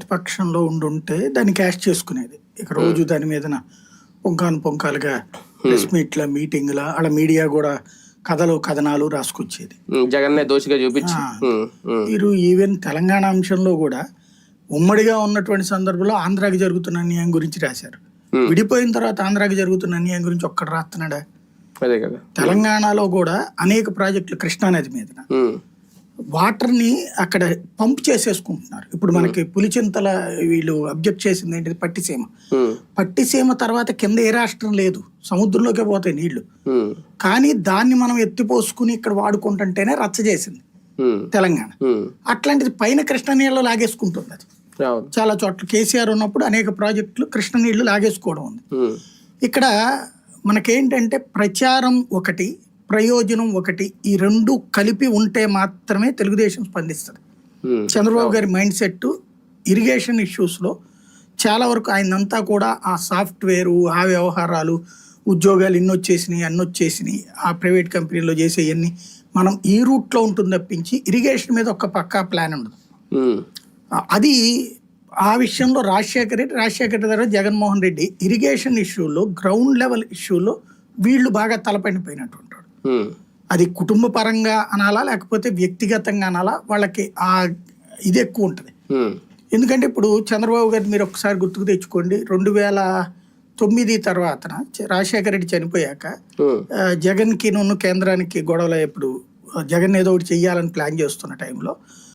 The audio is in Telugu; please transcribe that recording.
ప్రతిపక్షంలో ఉండుంటే దాన్ని క్యాష్ చేసుకునేది. ఇక రోజు దాని మీదన పొంకాను పొంకాలుగా ప్రెస్ మీట్ల మీటింగ్ల అలా మీడియా కూడా కథలు కథనాలు రాసుకొచ్చేది. ఉమ్, జగన్నే దోషిగా చూపించి. మీరు ఈవెన్ తెలంగాణ అంశంలో కూడా ఉమ్మడిగా ఉన్నటువంటి సందర్భంలో ఆంధ్రాకి జరుగుతున్న అన్యాయం గురించి రాశారు. Hmm. విడిపోయిన తర్వాత ఆంధ్రాకి జరుగుతున్న అన్యాయం గురించి ఒక్కడు రాస్తున్నాడా అదే కదా. తెలంగాణలో కూడా అనేక ప్రాజెక్టులు కృష్ణానది ఉమ్, వాటర్ని అక్కడ పంప్ చేసేసుకుంటున్నారు. ఇప్పుడు మనకి పులిచింతల వీళ్ళు అబ్జెక్ట్ చేసింది ఏంటిది? పట్టిసీమ. పట్టిసీమ తర్వాత కింద ఏ రాష్ట్రం లేదు. సముద్రంలోకే పోతాయి నీళ్ళు. కానీ దాన్ని మనం ఎత్తిపోసుకుని ఇక్కడ వాడుకుంటుంటేనే రచ్చ చేసింది. తెలంగాణ. అట్లాంటిది పైన కృష్ణ నీళ్ళు లాగేసుకుంటుంది అది. చాలా చోట్ల కేసీఆర్ ఉన్నప్పుడు అనేక ప్రాజెక్టులు కృష్ణ నీళ్ళు లాగేసుకోవడం ఉంది. ఇక్కడ మనకేంటంటే ప్రచారం ఒకటి ప్రయోజనం ఒకటి. ఈ రెండు కలిపి ఉంటే మాత్రమే తెలుగుదేశం స్పందిస్తుంది. చంద్రబాబు గారి మైండ్ సెట్ ఇరిగేషన్ ఇష్యూస్లో చాలా వరకు ఆయనంతా కూడా ఆ సాఫ్ట్వేరు ఆ వ్యవహారాలు ఉద్యోగాలు ఇన్ని వచ్చేసినాయి అన్ని వచ్చేసినాయి ఆ ప్రైవేట్ కంపెనీలో చేసేవన్నీ మనం ఈ రూట్లో ఉంటుంది తప్పించి ఇరిగేషన్ మీద ఒక పక్కా ప్లాన్ ఉండదు. అది ఆ విషయంలో రాజశేఖర రెడ్డి రాజశేఖర రెడ్డి తర్వాత జగన్మోహన్ రెడ్డి ఇరిగేషన్ ఇష్యూలో గ్రౌండ్ లెవెల్ ఇష్యూలో వీళ్ళు బాగా తలపడిపోయినటువంటి వాడు. ఉమ్, అది కుటుంబ పరంగా అనాలా లేకపోతే వ్యక్తిగతంగా అనాలా? వాళ్ళకి ఆ ఇది ఎక్కువ ఉంటుంది. ఉమ్, ఎందుకంటే ఇప్పుడు చంద్రబాబు గారు మీరు ఒకసారి గుర్తుకు తెచ్చుకోండి. రెండు వేల తొమ్మిది తర్వాత రాజశేఖర రెడ్డి చనిపోయాక ఆ, జగన్కి నన్ను కేంద్రానికి గొడవలు ఎప్పుడు జగన్ ఏదో ఒకటి చెయ్యాలని ప్లాన్ చేస్తున్న టైంలో